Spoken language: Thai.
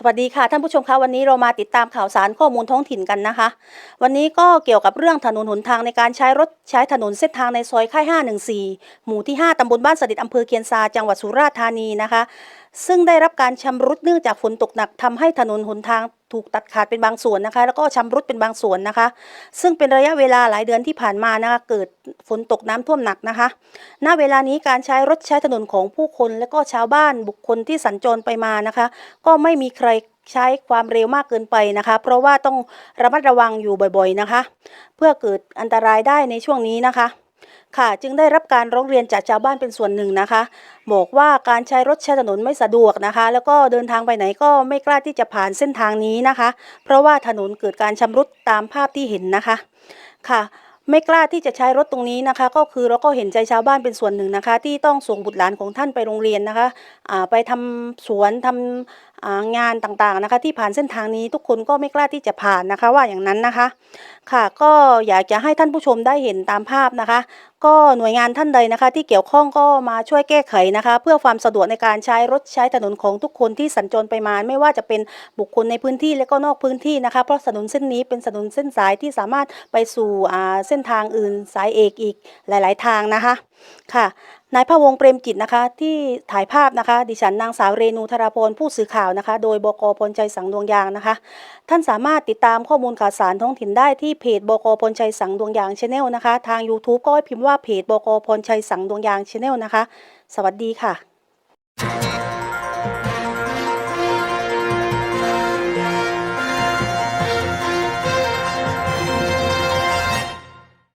สวัสดีค่ะท่านผู้ชมคะวันนี้เรามาติดตามข่าวสารข้อมูลท้องถิ่นกันนะคะ วันนี้ก็เกี่ยวกับเรื่องถนนหนทางในการใช้รถใช้ถนนเส้นทางในซอยค่าย 514 หมู่ที่ 5 ตำบลบ้านสดิตอำเภอเคียนซาจังหวัดสุราษฎร์ธานีนะคะ ซึ่งได้รับการชำรุดเนื่องจากฝนตกหนักทำให้ถนนหนทาง ถูกตัดขาดเป็นบางส่วนนะคะ แล้วก็ชำรุดเป็นบางส่วนนะคะ ซึ่งเป็นระยะเวลาหลายเดือนที่ผ่านมานะคะเกิดฝนตกน้ำท่วมหนักนะคะ ณเวลานี้การใช้รถใช้ถนนของผู้คนและก็ชาวบ้านบุคคลที่สัญจรไปมานะคะ ก็ไม่มีใครใช้ความเร็วมากเกินไปนะคะ เพราะว่าต้องระมัดระวังอยู่บ่อยๆนะคะ เพื่อเกิดอันตรายได้ในช่วงนี้นะคะ ค่ะ จึงได้รับการร้องเรียนจากชาวบ้านเป็นส่วนหนึ่งนะคะ บอกว่าการใช้รถใช้ถนนไม่สะดวกนะคะ แล้วก็เดินทางไปไหนก็ไม่กล้าที่จะผ่านเส้นทางนี้นะคะ เพราะว่าถนนเกิดการชำรุดตามภาพที่เห็นนะคะ ค่ะไม่กล้าที่จะใช้รถตรงนี้นะคะ ก็คือเราก็เห็นใจชาวบ้านเป็นส่วนหนึ่งนะคะ ที่ต้องส่งบุตรหลานของท่านไปโรงเรียนนะคะไปทำสวนทำอ่างานต่างๆนะคะ ที่ผ่านเส้นทางนี้ทุกคนก็ไม่กล้าที่จะผ่านนะคะว่าอย่างนั้นนะคะ ค่ะก็อยากจะให้ท่านผู้ชมได้เห็นตามภาพนะคะก็หน่วยงานท่านใดนะคะ ที่เกี่ยวข้องก็มาช่วยแก้ไขนะคะ เพื่อความสะดวกในการใช้รถใช้ถนนของทุกคนที่สัญจรไปมา ไม่ว่าจะเป็นบุคคลในพื้นที่และก็นอกพื้นที่นะคะ เพราะถนนเส้นนี้เป็นถนนเส้นสายที่สามารถไปสู่เส้นทางอื่นสายเอกอีกหลาย ๆ ทางนะคะค่ะ นายพะวงเปรมจิตนะคะที่ถ่ายภาพนะคะ ดิฉันนางสาวเรนูธราพรผู้สื่อข่าวนะคะ โดยบกพลใจสังดวงยางนะคะ ท่านสามารถติดตามข้อมูลข่าวสารท้องถิ่นได้ที่เพจบกพลชัยสังดวงยางชาแนลนะคะ ทาง YouTube ก็ให้พิมพ์ว่าเพจบกพลชัยสังดวงยางชาแนลนะคะ สวัสดีค่ะ